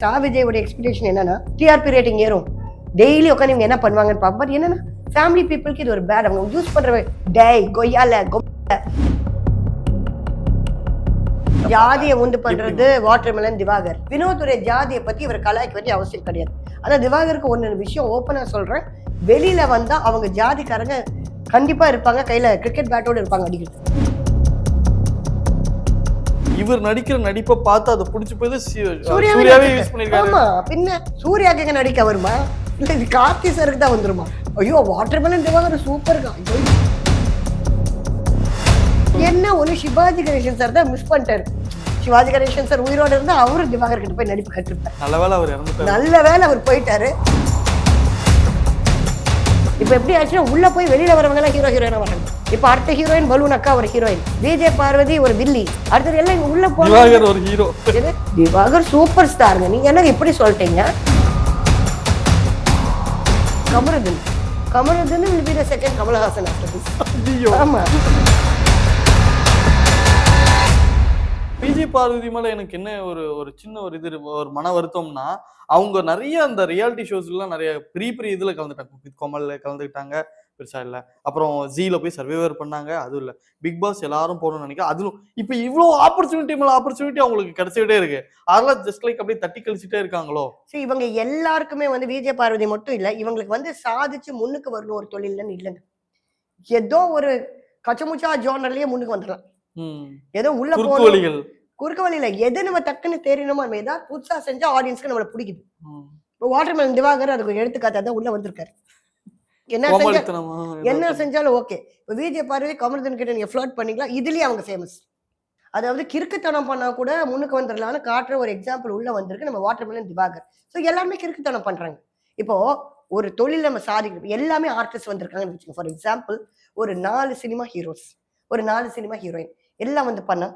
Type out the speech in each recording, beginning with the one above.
ஸ்டா விஜயோட எக்ஸ்பெக்டேஷன் என்னன்னா டிஆர்பி ரேட்டிங் ஏறும். டெய்லி உட்காந்து இவங்க என்ன பண்ணுவாங்கன்னு பார்ப்போம் பட் என்னன்னா ஃபேமிலி பீப்புளுக்கு இது ஒரு பேட் அவங்க யூஸ் பண்ற டேய் கொய்யால கொய்யால ஜாதியை உண்டு பண்றது வாட்டர்மெலன் திவாகர். வினோதுடைய ஜாதியை பத்தி இவர் கலாய்க்க வேண்டிய அவசியம் கிடையாது. ஆனா திவாகருக்கு ஒன்னு விஷயம் ஓப்பனா சொல்றேன். வெளியில வந்தா அவங்க ஜாதிக்காரங்க கண்டிப்பா இருப்பாங்க. கையில கிரிக்கெட் பேட்டோட இருப்பாங்க அடிக்கிறது இவர் நடிக்கிற நடிப்பை பார்த்து அதை பிடிச்சி போய் சூர்யாவே. யூஸ் பண்ணிருக்காரு பின்ன சூர்யாக்கு நடிக்க வருமா? இல்ல இது கார்த்தி சருக்கு தான் வந்துருமா? ஐயோ வாட்டர்மெலன் திவாகர் சூப்பர் என்ன ஒண்ணு? சிவாஜி கணேசன் சார் தான் மிஸ் பண்ணிட்டாரு. சிவாஜி கணேசன் சார் உயிரோட இருந்தா அவரும் திவாகர் கிட்ட போய் நடிப்பு கட்டிருப்பாரு நல்ல வேளை அவர் நல்ல வேளை அவர் போயிட்டாரு. இப்ப எப்படி ஆச்சுன்னா உள்ள போய் வெளியில வரவங்க எல்லாம் ஹீரோ ஹீரோயினா வராங்க. இப்ப அடுத்த ஹீரோயின் பலூன் அக்கா ஒரு ஹீரோயின் விஜய் பார்வதி ஒரு வில்லி. அடுத்தது எல்லாம் இங்க உள்ள திவாகர் ஒரு ஹீரோ திவாகர் சூப்பர் ஸ்டாருங்க நீங்க என்ன இப்படி சொல்லிட்டீங்க? Kamarudhan. Kamarudhan will be the second Kamal Haasan this. ஐயோ. ஆமா. விஜய் பார்வதி மேல எனக்கு என்ன ஒரு ஒரு சின்ன ஒரு இது ஒரு மன வருத்தம்னா அவங்க நிறைய அந்த ரியாலிட்டி ஷோஸ் எல்லாம் நிறைய பெரிய பெரிய இதுல கலந்துட்டாங்க. வித் கோமல்ல கலந்துக்கிட்டாங்க. பெருசா இல்ல. அப்புறம் ஜீல போய் சர்வைவர் பண்ணாங்க. அதுவும் இல்ல. பிக் பாஸ் எல்லாரும் போகணும்னு நினைக்கிறேன். அதுவும் இப்ப இவ்வளவு ஆப்பர்ச்சுனிட்டி மேல ஆப்பர்ச்சுனிட்டி அவங்களுக்கு கிடைச்சிட்டே இருக்கு. அதெல்லாம் ஜஸ்ட் லைக் அப்படியே தட்டி கழிச்சிட்டே இருக்காங்களோ? சரி இவங்க எல்லாருக்குமே வந்து விஜய் பார்வதி மட்டும் இல்ல இவங்களுக்கு வந்து சாதிச்சு முன்னுக்கு வரணும் ஒரு தொழில்னு இல்லைங்க. ஏதோ ஒரு கச்சமுச்சா ஜோனர்லயே முன்னுக்கு வந்துடலாம். ஏதோ உள்ள போகணும். குறுக்க வழியில எது நம்ம டக்குன்னு தெரியணுமோ நம்ம ஏதாவது புதுசா செஞ்சா ஆடியன்ஸ்க்கு நம்மள பிடிக்குது. இப்போ வாட்டர்மெலன் திவாகர் அதுக்கு எடுத்துக்காட்டா தான் உள்ள வந்திருக்காரு. என்ன செஞ்சா கோமாளித்தனமா என்ன செஞ்சாலும் ஓகே. இப்போ விஜய் பார்வதி கமர்தன் கிட்ட நீங்க ஃப்ளோட் பண்ணிக்கலாம். இதுலயே அவங்க ஃபேமஸ் அதாவது கிறுக்குத்தனம் பண்ணா கூட முன்னுக்கு வந்துடலாம்னு காட்டுற ஒரு எக்ஸாம்பிள் உள்ள வந்திருக்கு. நம்ம வாட்டர்மெலன் திவாகர். ஸோ எல்லாருமே கிறுக்குத்தனம் பண்றாங்க. இப்போ ஒரு தொழில் நம்ம சாதிக்கணும் எல்லாமே ஆர்டிஸ்ட் வந்திருக்காங்கன்னு வச்சுக்கோங்க. ஃபார் எக்ஸாம்பிள் ஒரு நாலு சினிமா ஹீரோஸ் ஒரு நாலு சினிமா ஹீரோயின் எல்லாம் வந்து பண்ணா?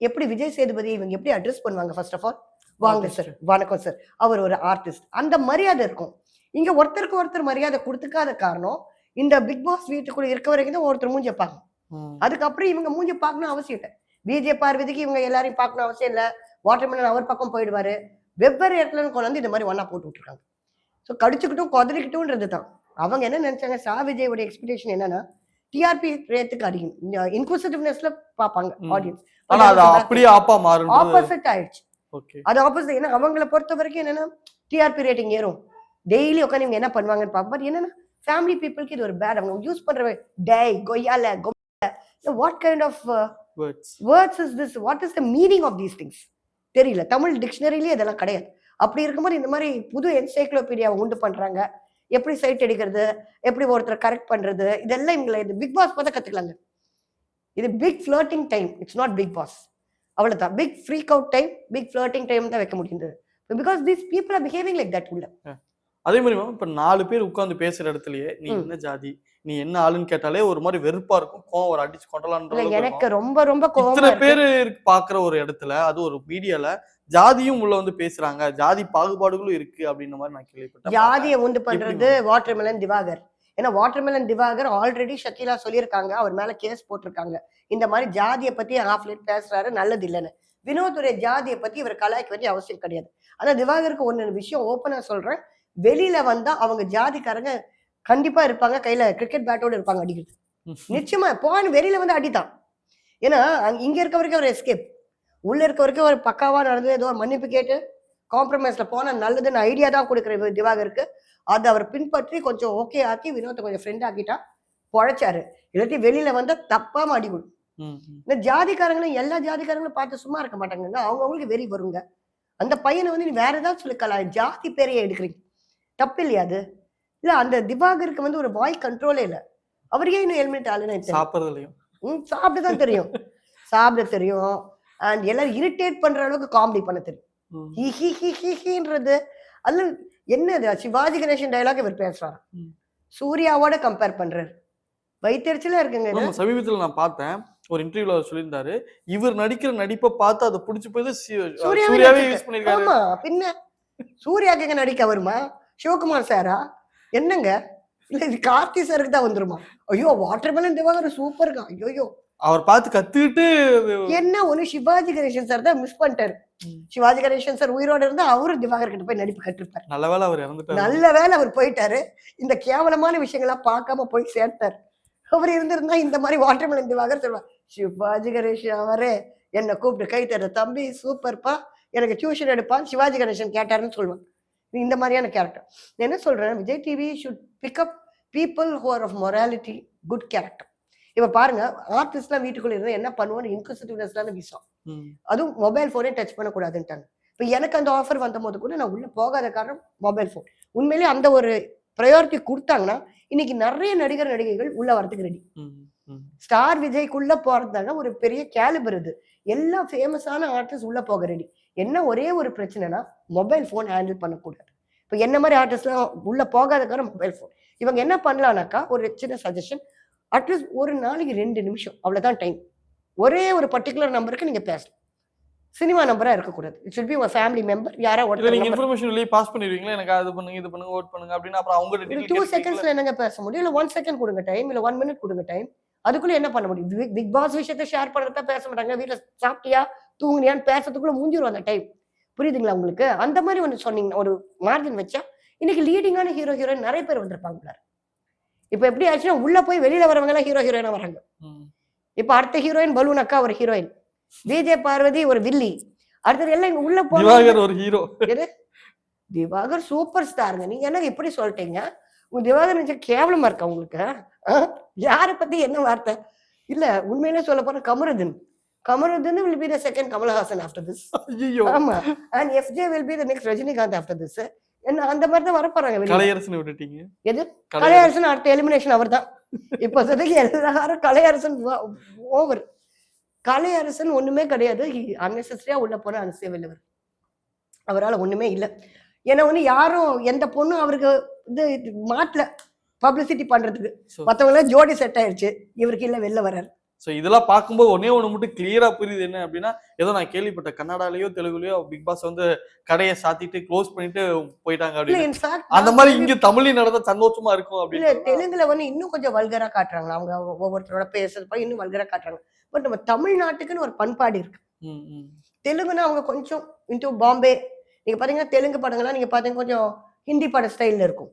எப்படி விஜய் சேதுபதி இவங்க எப்படி அட்ரஸ் பண்ணுவாங்க ஃபர்ஸ்ட் ஆஃப் ஆல் வாங்க சார் வணக்கம் சார் அவர் ஒரு ஆர்டிஸ்ட் அந்த மரியாதை இருக்கும். இங்க ஒருத்தருக்கு ஒருத்தர் மரியாதை கொடுத்துக்காத காரணம் இந்த பிக் பாஸ் வீட்டுக்குள்ள இருக்க வரைக்கும் தான் ஒருத்தர் மூஞ்சி பார்க்கணும். அதுக்கப்புறம் இவங்க மூஞ்சி பார்க்கணும் அவசியம் இல்லை. விஜய் பார்வதிக்கு இவங்க எல்லாரையும் பார்க்கணும் அவசியம் இல்லை. வாட்டர்மெலன் அவர் பக்கம் போயிடுவாரு. வெவ்வேறு இடத்துல இருந்து கொண்டு வந்து இந்த மாதிரி ஒண்ணா போட்டு விட்டுருக்காங்க. ஸோ கடிச்சுக்கிட்டும் கொதறிக்கிட்டும்ன்றது தான். அவங்க என்ன நினைச்சாங்க? சா விஜயோட எக்ஸ்பெக்டேஷன் என்னன்னா டிஆர்பி ரேட்டுக்கு அதிகம் இன்க்ளூசிவ்னஸ்ல பார்ப்பாங்க. ஆடியன்ஸ் ஆப்போசிட் ஆயிடுச்சு. அது ஆப்போசிட் ஏன்னா அவங்கள பொறுத்த வரைக்கும் என்னன்னா டிஆர்பி ரேட்டிங் ஏறும். டெய்லி உட்காந்து இவங்க என்ன பண்ணுவாங்கன்னு பார்ப்போம். பட் என்னன்னா ஃபேமிலி பீப்புளுக்கு இது ஒரு பேட் அவங்க யூஸ் பண்ற டேய் கொய்யால what kind of words is this what is the meaning of these things தெரியல. தமிழ் டிக்ஷனரிலேயே இதெல்லாம் கிடையாது. அப்படி இருக்கும்போது இந்த மாதிரி புது என்சைக்ளோபீடியாவை உண்டு பண்றாங்க. எப்படி சைட் அடிக்கிறது எப்படி ஒருத்தரை கரெக்ட் பண்றது? இதெல்லாம் இவங்களை இது பிக் பாஸ் பார்த்தா கத்துக்கலாங்க. இது Bigg flirting time it's not Bigg Boss அவ்வளவுதான். Bigg freak out time Bigg flirting time தான் வைக்க முடியுது. Because these people are behaving like that உள்ள. அதே மாதிரி மேம் இப்ப நாலு பேர் உட்கார்ந்து பேசுற இடத்துலயே நீ. என்ன ஜாதி நீ என்ன ஆளுன்னு கேட்டாலே ஒரு மாதிரி வெறுப்பா இருக்கும். கோவம் ஒரு அடிச்சு அளவுக்கு எனக்கு. ரொம்ப ரொம்ப கோவமா. பேர் பாக்குற ஒரு இடத்துல அது ஒரு மீடியால ஜாதியும் உள்ள வந்து பேசுறாங்க. ஜாதி பாகுபாடுகளும் இருக்கு அப்படின்ற மாதிரி நான் கேள்விப்பட்டேன். ஜாதியை உண்டு பண்றது எப்படி வாட்டர்மெலன் திவாகர். ஏன்னா வாட்டர்மெலன் திவாகர் ஆல்ரெடி ஷக்கீலா சொல்லியிருக்காங்க அவர் மேல கேஸ் போட்டிருக்காங்க. இந்த மாதிரி ஜாதியை பத்தி ஹாஃப் லிட் பேசுறாரு நல்லது இல்லைன்னு. வினோதுடைய ஜாதியை பத்தி இவர் கலாய்க்க வேண்டிய அவசியம் கிடையாது. ஆனா திவாகருக்கு ஒன்னு விஷயம் ஓப்பனா சொல்றேன். வெளியில வந்தா அவங்க ஜாதிக்காரங்க கண்டிப்பா இருப்பாங்க கையில கிரிக்கெட் பேட்டோட இருப்பாங்க அடிக்கிறது. நிச்சயமா போன வெளியில வந்து அடிதான் ஏன்னா அங்கே இங்க இருக்க வரைக்கும் ஒரு எஸ்கேப் உள்ள இருக்க வரைக்கும் ஒரு பக்காவா நடந்து ஏதோ ஒரு மன்னிப்பு கேட்டு காம்ப்ரமைஸ்ல போனா நல்லதுன்னு ஐடியா தான் கொடுக்குற திவாகருக்கு. அதை அவர் பின்பற்றி கொஞ்சம் ஓகே ஆக்கி வினோத்தை கொஞ்சம் ஃப்ரெண்ட் ஆக்கிட்டா பொழைச்சாரு. இல்லாட்டி வெளியில வந்தா தப்பாம அடிபடும். ம், ம். இந்த ஜாதிக்காரங்களும் எல்லா ஜாதிக்காரங்களும் பார்த்து சும்மா இருக்க மாட்டாங்க. அவங்கவுங்களுக்கு வெறி வருங்க. அந்த பையனை வந்து நீ வேற ஏதாவது சொல்லிக்கலாம் ஜாதி பேரையே எடுக்கிறீங்க. தப்பு இல்லையா அது? இல்ல அந்த திவாகருக்கு வந்து ஒரு வாய் கண்ட்ரோலே இல்ல. அவர் ஏன் இன்னும் ஹெல்மெட் ஆளுன்னு. சாப்பிடுறதுலயும் ம், சாப்பிட தான் தெரியும். சாப்பிட தெரியும். அண்ட் எல்லாரும் இரிட்டேட் பண்ற அளவுக்கு காமெடி பண்ண தெரியும். ஹி ஹி ஹி ஹின்றது. அல்ல என்னது? சிவாஜி கணேசன் டயலாக் இவர் பேசுறாரு. சூர்யாவோட கம்பேர் பண்றாரு. வைத்தறிச்சலா இருக்குங்க சமீபத்துல நான் பார்த்தேன். ஒரு இன்டர்வியூல அவர் சொல்லியிருந்தாரு இவர் நடிக்கிற நடிப்பை பார்த்து அதை பிடிச்சி போய் சூர்யாவே. யூஸ் பண்ணிருக்காரு ஆமா பின்ன சூர்யாக்கு நடிக்க வருமா? சிவகுமார் சாரா என்னங்க? இல்ல இது கார்த்தி சாருக்கு தான் வந்துருமா? ஐயோ வாட்டர்மெலன் திவாகர் சூப்பருங்க ஐயோ அவர் பார்த்து கத்துக்கிட்டு என்ன ஒண்ணு? சிவாஜி கணேசன் சார் தான் மிஸ் பண்ணிட்டாரு. சிவாஜி கணேசன் சார் உயிரோட இருந்தா அவரும் திவாகர் கிட்ட போய் நடிப்பு கட்டிருப்பாரு நல்ல வேளை அவர் இறந்துட்டாரு. நல்ல வேளை அவர் போயிட்டாரு. இந்த கேவலமான விஷயங்கள்லாம் பார்க்காம போய் சேர்த்தாரு. அவர் இருந்திருந்தா இந்த மாதிரி வாட்டர்மெலன் திவாகர் சொல்லுவார் சிவாஜி கணேசன் அவரே என்னை கூப்பிட்டு கை தர தம்பி சூப்பர்ப்பா எனக்கு டியூஷன் எடுப்பான் சிவாஜி கணேசன் கேட்டாருன்னு சொல்லுவான். இந்த மாதிரியான கேரக்டர் நான் என்ன சொல்றேன்? Vijay TV should pick up people who are of morality good character இப்ப பாருங்க ஆர்டிஸ்ட்லாம் வீட்டுக்குள்ள இருந்தா என்ன பண்ணுவோம் இன்குசிட்டிவ்னஸ்லாம் வீசும். அதுவும் மொபைல் ஃபோனே டச் பண்ணக்கூடாதுன்ட்டாங்க. இப்போ எனக்கு அந்த ஆஃபர் வந்த போது கூட நான் உள்ள போகாத காரணம் மொபைல் ஃபோன் உண்மையிலேயே அந்த ஒரு ப்ரையாரிட்டி கொடுத்தாங்கன்னா இன்னைக்கு நிறைய நடிகர் நடிகைகள் உள்ள வரதுக்கு ரெடி. ஸ்டார் விஜய்க்குள்ள போறதுனால ஒரு பெரிய கேலிபர் இது. எல்லா ஃபேமஸான ஆர்டிஸ்ட் உள்ள போக ரெடி என்ன ஒரே ஒரு பிரச்சனைனா மொபைல் ஃபோன் ஹேண்டில் பண்ணக்கூடாது. இப்போ என்ன மாதிரி ஆர்டிஸ்ட்லாம் உள்ள போகாத காரணம் மொபைல் ஃபோன் இவங்க என்ன பண்ணலாம்னாக்கா ஒரு சின்ன சஜஷன் அட்லீஸ்ட் ஒரு நாளைக்கு ரெண்டு நிமிஷம். அவ்வளவுதான் டைம் ஒரே ஒரு பர்டிகுலர் நம்பருக்கு நீங்க பேசலாம். சினிமா நம்பரா இருக்கக்கூடாது. இட் should be உங்க ஃபேமிலி மெம்பர் யாரா ஒருத்தர் நீங்க number. இன்ஃபர்மேஷன் வெளியே பாஸ் பண்ணிடுவீங்களா? எனக்கு அது பண்ணுங்க இது பண்ணுங்க ஓட் பண்ணுங்க அப்படின்னு அப்புறம் அவங்க டூ? செகண்ட்ஸ்ல என்னங்க பேச முடியும்? இல்ல ஒன் செகண்ட் கொடுங்க டைம் இல்ல ஒன் மினிட் கொடுங்க டைம் அதுக்குள்ள என்ன பண்ண முடியும்? பிக்- பாஸ் விஷயத்த ஷேர் பண்றதா பேச மாட்டாங்க. வீட்ல சாப்பிட்டியா தூங்குனியான்னு பேசுறதுக்குள்ள மூஞ்சிரும் அந்த டைம் புரியுதுங்களா உங்களுக்கு? அந்த மாதிரி ஒன்று சொன்னீங்கன்னா ஒரு மார்ஜின் வச்சா இன்னைக்கு லீடிங்கான ஹீரோ ஹீரோயின் நிறைய பேர் வந்திருப்பாங்க. இப்ப எப்படி ஆச்சுன்னா உள்ள போய் வெளியில வரவங்க எல்லாம் ஹீரோ ஹீரோயினா வராங்க. இப்ப அடுத்த ஹீரோயின் பலூன் அக்கா ஒரு ஹீரோயின் விஜய் பார்வதி ஒரு வில்லி. அடுத்தது எல்லாம் இங்க உள்ள போன திவாகர் ஒரு ஹீரோ திவாகர் சூப்பர் ஸ்டாருங்க நீங்க என்ன இப்படி சொல்லிட்டீங்க? உங்க திவாகர் நினைச்ச கேவலமா இருக்கா உங்களுக்கு? யார பத்தி என்ன வார்த்தை? இல்ல உண்மையிலே சொல்ல போற Kamarudhan. Kamarudhan will be the second Kamal Haasan after this ஆமா. And FJ will be the next Rajinikanth after this என்ன அந்த மாதிரி தான் வரப்போறாங்க. கலையரசன் விட்டுட்டீங்க? எது? கலையரசன். அடுத்த எலிமினேஷன் அவர் தான் இப்ப சதைக்கு எல்லாரும் கலையரசன் ஓவர் கலையரசன் ஒண்ணுமே கிடையாது. அன்னெசரியா உள்ள போன அனுசே வெளிவர் அவரால் ஒண்ணுமே இல்லை. ஏன்னா ஒண்ணு யாரும் எந்த பொண்ணும் அவருக்கு இது மாட்டல. பப்ளிசிட்டி பண்றதுக்கு. எல்லாம் ஜோடி செட் ஆயிடுச்சு இவருக்கு இல்ல வெளில வர்றாரு. சோ இதெல்லாம் பார்க்கும்போது ஒன்னே ஒண்ணு மட்டும் கிளியரா புரியுது என்ன அப்படின்னா ஏதோ நான் கேள்விப்பட்டேன் கன்னடாலயோ தெலுங்குலயோ பிக் பாஸ் வந்து கடையை சாத்திட்டு க்ளோஸ் பண்ணிட்டு போயிட்டாங்க அப்படின்னு. அந்த மாதிரி இங்க தமிழ்ல நடந்தா சந்தோஷமா இருக்கும் அப்படின்னு தெலுங்குல வந்து இன்னும் கொஞ்சம் வல்கரா காட்டுறாங்க. அவங்க ஒவ்வொருத்தரோட பேசுறப்ப இன்னும் வல்கரா காட்டுறாங்க. பட் நம்ம தமிழ்நாட்டுக்குன்னு ஒரு பண்பாடு இருக்கு. ம், ம். தெலுங்குனா அவங்க கொஞ்சம் இன்டூ பாம்பே. நீங்க பாத்தீங்கன்னா தெலுங்கு படங்கள்லாம் நீங்க பாத்தீங்கன்னா கொஞ்சம் ஹிந்தி பட ஸ்டைல்ல இருக்கும்.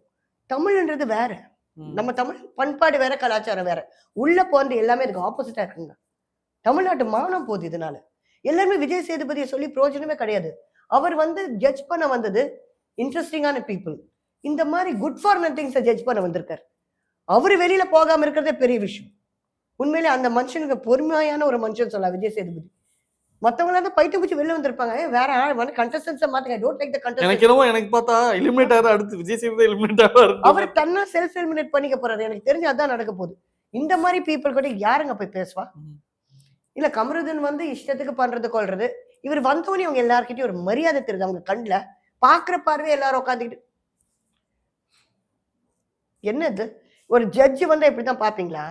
தமிழ்ன்றது வேற. நம்ம தமிழ் பண்பாடு வேற கலாச்சாரம் வேற. உள்ள போந்து எல்லாமே இதுக்கு ஆப்போசிட்டா இருக்குங்க. தமிழ்நாட்டு மானம் போகுது இதனால. எல்லாருமே விஜய் சேதுபதியை சொல்லி பிரயோஜனமே கிடையாது. அவர் வந்து ஜட்ஜ் பண்ண வந்தது இன்ட்ரெஸ்டிங்கான பீப்புள் இந்த மாதிரி குட் ஃபார் நத்திங்ஸை ஜட்ஜ் பண்ண வந்திருக்காரு. அவர் வெளியில போகாம இருக்கிறதே பெரிய விஷயம். உண்மையிலே அந்த மனுஷனுக்கு பொறுமையான ஒரு மனுஷன் சொல்லலாம் விஜய் சேதுபதி. மத்தவங்க வந்து பைத்து பூச்சி வெளில வந்திருப்பாங்க. "ஏய், வேற ஆள் வந்து கண்டஸ்டன்ஸை மாத்துங்க. டோன்ட் லைக் த எனக்கு கண்டஸ்டன்ட் என்னமோ எனக்கு பார்த்தா எலிமினேட் ஆகிற அடுத்து விஜய் சேதுபதி எலிமினேட் ஆக அவர் தன்னா செல்ஃப் எலிமினேட் பண்ணிக்க போறாரு. எனக்கு தெரிஞ்சு அதான் நடக்க போகுது. இந்த மாதிரி பீப்புள் கூட யாருங்க போய் பேசுவா. இல்ல கமருதன் வந்து இஷ்டத்துக்கு பண்றது கொள்றது. இவர் வந்தவனே அவங்க எல்லார்கிட்டயும் ஒரு மரியாதை தெரியுது அவங்க கண்ணுல. பாக்குற பார்வை எல்லாரும் உட்காந்துக்கிட்டு என்னது? ஒரு ஜட்ஜ் வந்து இப்படிதான் பாப்பீங்களா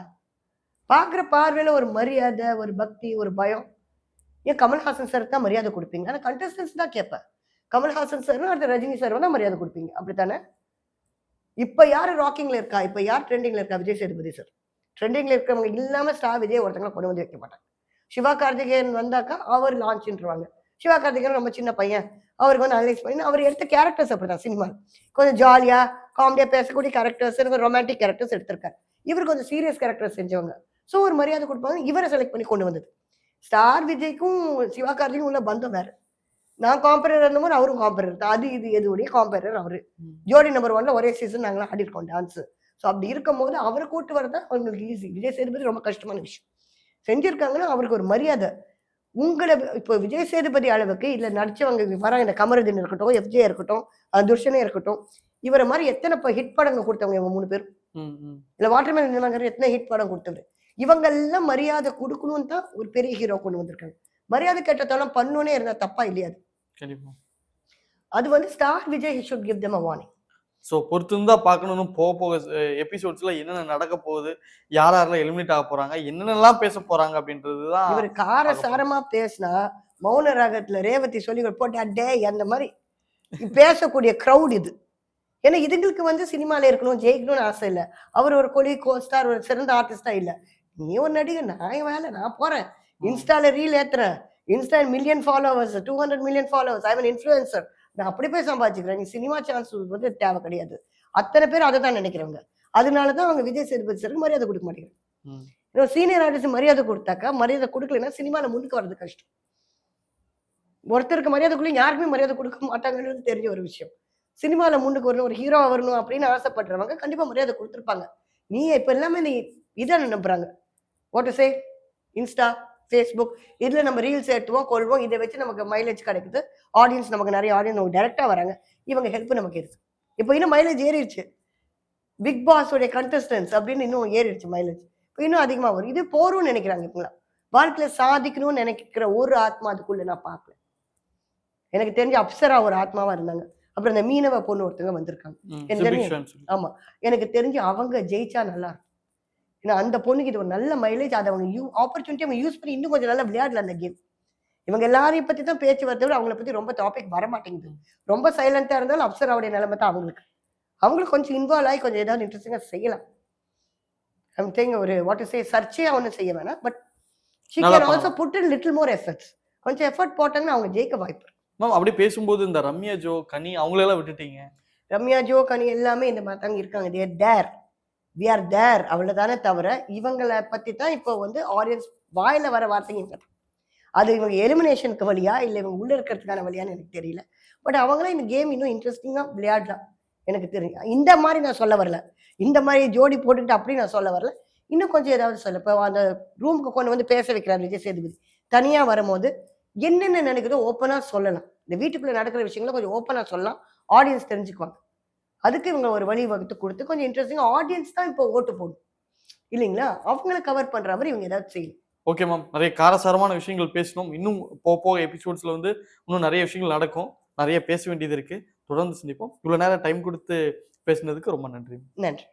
பாக்குற பார்வையில ஒரு மரியாதை ஒரு பக்தி ஒரு பயம். ஏன் கமல்ஹாசன் சார் தான் மரியாதை கொடுப்பீங்க? ஆனால் கண்டஸ்டன்ஸ் தான் கேட்பேன். கமல்ஹாசன் சார் அடுத்த ரஜினி சார் தான் மரியாதை கொடுப்பீங்க. அப்படித்தானே? இப்போ யார் ராக்கிங்கில் இருக்கா? இப்போ யார் ட்ரெண்டிங்கில் இருக்கா? விஜய் சேதுபதி சார் ட்ரெண்டிங்கில் இருக்கிறவங்க இல்லாமல் ஸ்டார் விஜய் ஒருத்தங்களை கொண்டு வந்து வைக்க மாட்டாங்க. சிவா கார்த்திகேயன் வந்தாக்கா அவர் லான்ச்ன்றுவாங்க சிவா கார்த்திகேயன் ரொம்ப சின்ன பையன். அவருக்கு வந்து அனலைஸ் பண்ணி அவர் எடுத்த கேரக்டர்ஸ் அப்படி தான் சினிமா கொஞ்சம் ஜாலியாக காமெடியாக பேசக்கூடிய கேரக்டர்ஸ் ரொமான்டிக் கேரக்டர்ஸ் எடுத்திருக்காரு. இவர் கொஞ்சம் சீரியஸ் கேரக்டர்ஸ் செஞ்சவங்க. ஸோ ஒரு மரியாதை கொடுப்பாங்க. இவரை செலக்ட் பண்ணி கொண்டு வந்தது. ஸ்டார் விஜய்க்கும் சிவா கார்த்திக்கும் உள்ள பந்தம் வேற. நான் காம்பரர் இருந்தபோது அவரும் காம்பரர் தான் அது இது எதுவுடைய காம்பரர் அவரு. ஜோடி நம்பர் ஒன்ல ஒரே சீசன் நாங்களாம் ஆடிருக்கோம் டான்ஸ் ஸோ அப்படி இருக்கும்போது அவரை கூட்டு வரதான் அவங்களுக்கு ஈஸி விஜய் சேதுபதி ரொம்ப கஷ்டமான விஷயம். செஞ்சிருக்காங்கன்னா அவருக்கு ஒரு மரியாதை. உங்களை இப்போ விஜய் சேதுபதி அளவுக்கு இல்ல நடிச்சவங்க வராங்க இந்த கமருதீன் இருக்கட்டும் எஃப்ஜே இருக்கட்டும் துர்ஷனே இருக்கட்டும் இவரை மாதிரி எத்தனை இப்போ ஹிட் படங்க கொடுத்தவங்க இவங்க மூணு பேர் ம், ம். இல்ல வாட்டர்மேன் எத்தனை ஹிட் படம் கொடுத்தவர்? இவங்க எல்லாம் மரியாதை கொடுக்கணும்னு தான் ஒரு பெரிய ஹீரோ கொண்டு வந்திருக்காங்க. மரியாதை கேட்டதெல்லாம் பண்ணோன்னே இருந்தா தப்பா இல்லையா அது? வந்து star Vijay should give them a warning so பொறுத்திருந்தா பார்க்கணும்னு போக போக எபிசோட்ஸ்ல என்னென்ன நடக்க போகுது யார் யாரெல்லாம் எலிமினேட் ஆக போறாங்க என்னென்னலாம் பேச போறாங்க அப்படின்றது தான் இவர் கார சாரமா பேசினா மௌன ராகத்துல ரேவதி சொல்லி போட்டு அடே அந்த மாதிரி பேசக்கூடிய க்ரௌட் இது. ஏன்னா இதுங்களுக்கு வந்து சினிமால இருக்கணும் ஜெயிக்கணும்னு ஆசை இல்லை. அவர் ஒரு கொலி கோஸ்டார் ஒரு சிறந்த ஆர்டிஸ்டா இல்ல. நீ ஒரு நடிகர் நான் என் வேலை நான் போறேன். இன்ஸ்டால reel ஏத்துறேன். Insta million followers two hundred million followers I influencer நான் அப்படி போய் சம்பாதிச்சுக்கிறேன். நீ சினிமா சான்ஸ் வந்து தேவை கிடையாது. அத்தனை பேர் அதை தான் நினைக்கிறவங்க. அதனால தான் அவங்க விஜய் சேதுபதி சாருக்கு மரியாதை கொடுக்க மாட்டேங்கிறாங்க. சீனியர் ஆர்டிஸ்ட் மரியாதை கொடுத்தாக்கா மரியாதை கொடுக்கலன்னா சினிமால முன்னுக்கு வர்றது கஷ்டம். ஒருத்தருக்கு மரியாதை கொடுக்க யாருக்குமே மரியாதை கொடுக்க மாட்டாங்கன்றது தெரிஞ்ச ஒரு விஷயம். சினிமால முன்னுக்கு வரணும் ஒரு ஹீரோ வரணும் அப்படின்னு ஆசைப்படுறவங்க கண்டிப்பா மரியாதை கொடுத்துருப்பாங்க. நீ இப்ப எல்லாமே நீ இதை நம்புறாங்க வாட் சே இன்ஸ்டா ஃபேஸ்புக் இதுல நம்ம ரீல்ஸ் ஏற்றுவோம் கொள்வோம். இதை வச்சு நமக்கு மைலேஜ் கிடைக்குது. ஆடியன்ஸ் நமக்கு நிறைய ஆடியன்ஸ் நமக்கு டேரக்டா வராங்க. இவங்க ஹெல்ப் நமக்கு இருக்கு. இப்போ இன்னும் மைலேஜ் ஏறிடுச்சு. பிக் பாஸ் உடைய கண்டஸ்டன்ஸ் அப்படின்னு இன்னும் ஏறிடுச்சு மைலேஜ் இப்போ இன்னும் அதிகமாக வரும். இது போரும்னு நினைக்கிறாங்க இப்பெல்லாம் வாழ்க்கையில சாதிக்கணும்னு நினைக்கிற ஒரு ஆத்மா அதுக்குள்ள நான் பார்க்கல. எனக்கு தெரிஞ்ச அப்சரா ஒரு ஆத்மாவா இருந்தாங்க. அப்புறம் இந்த மீனவ பொண்ணு ஒருத்தங்க வந்திருக்காங்க. எனக்கு தெரியும். சுபிக்ஷான்னு சொல்லி. ஆமா. எனக்கு தெரிஞ்சு அவங்க ஜெயிச்சா நல்லா இருக்கும். ஏன்னா அந்த பொண்ணுக்கு இது ஒரு நல்ல மைலேஜ் அதை அவங்க யூ ஆப்பர்ச்சுனிட்டி அவங்க யூஸ் பண்ணி இன்னும் கொஞ்சம் நல்லா விளையாடல அந்த கேம் இவங்க எல்லாரையும் பத்தி தான் பேச்சு வரதை விட அவங்கள பத்தி ரொம்ப டாபிக் வர மாட்டேங்குது ரொம்ப சைலண்டா இருந்தாலும் அப்சராவுடைய நிலைமை தான் அவங்களுக்கு. அவங்களுக்கு கொஞ்சம் இன்வால்வ் ஆகி கொஞ்சம் ஏதாவது இன்ட்ரெஸ்டிங்கா செய்யலாம். ஐம் திங் ஒரு வாட் சே சர்ச்சே ஒன்றும் செய்ய வேணாம். But she can also put in little more efforts கொஞ்சம் எஃபர்ட் போட்டாங்கன்னா அவங்க ஜெயிக்க வாய்ப்பு. மேம் அப்படி பேசும்போது இந்த ரம்யா ஜோ கனி அவங்களெல்லாம் விட்டுட்டீங்க? ரம்யா ஜோ கனி எல்லாமே இந்த மாதிரி தாங்க இருக்காங்க. தேர் தேர் வி ஆர் தேர் அவ்வளோதானே தவிர இவங்களை பற்றி தான் இப்போ வந்து ஆடியன்ஸ் வாயில் வர வார்த்தைங்க அது இவங்க எலிமினேஷனுக்கு வழியா இல்லை இவங்க உள்ளே இருக்கிறதுக்கான வழியான்னு எனக்கு தெரியல. பட் அவங்களாம் இந்த கேம் இன்னும் இன்ட்ரெஸ்டிங்காக விளையாடலாம். எனக்கு தெரியும். இந்த மாதிரி நான் சொல்ல வரல. இந்த மாதிரி ஜோடி போட்டுக்கிட்டு அப்படி நான் சொல்ல வரல. இன்னும் கொஞ்சம் ஏதாவது சொல்ல. இப்போ அந்த ரூமுக்கு கொண்டு வந்து பேச வைக்கிறார் விஜய் சேதுபதி. தனியாக வரும்போது என்னென்ன நினைக்குதோ ஓப்பனாக சொல்லலாம். இந்த வீட்டுக்குள்ளே நடக்கிற விஷயங்களை கொஞ்சம் ஓப்பனாக சொல்லலாம். ஆடியன்ஸ் தெரிஞ்சுக்குவாங்க. அதுக்கு இவங்க ஒரு வழி வகுத்து கொடுத்து கொஞ்சம் இன்ட்ரெஸ்டிங் ஆடியன்ஸ் தான் இப்போ ஓட்டு போடும். இல்லைங்களா? அவங்கள கவர் பண்ற மாதிரி இவங்க ஏதாவது செய்யணும். ஓகே மேம் நிறைய காரசாரமான விஷயங்கள் பேசணும் இன்னும் போக போக எபிசோட்ஸ்ல வந்து இன்னும் நிறைய விஷயங்கள் நடக்கும். நிறைய பேச வேண்டியது இருக்கு. தொடர்ந்து சந்திப்போம். இவ்வளவு நேரம் டைம் கொடுத்து பேசுனதுக்கு ரொம்ப நன்றி நன்றி.